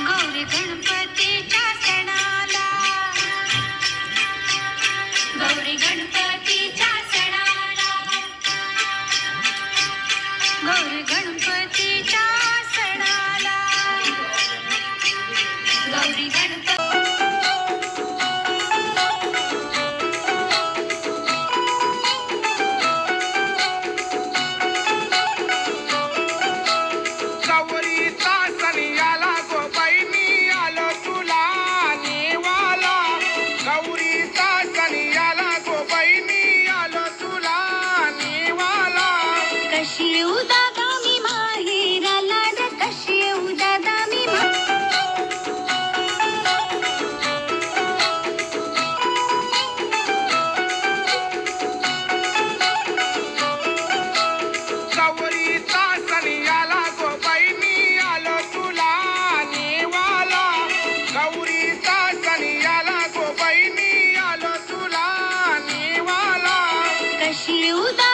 गौरी गौरी गणपतीच्या सणाला. गणपतीच्या सणाला. गौरी गणपती गौरीचा सण आला गोबाई मी आलो तुला नेवाला. गौरीचा सण आला गोबाई मी आलो तुला नेवाला. कशी उदा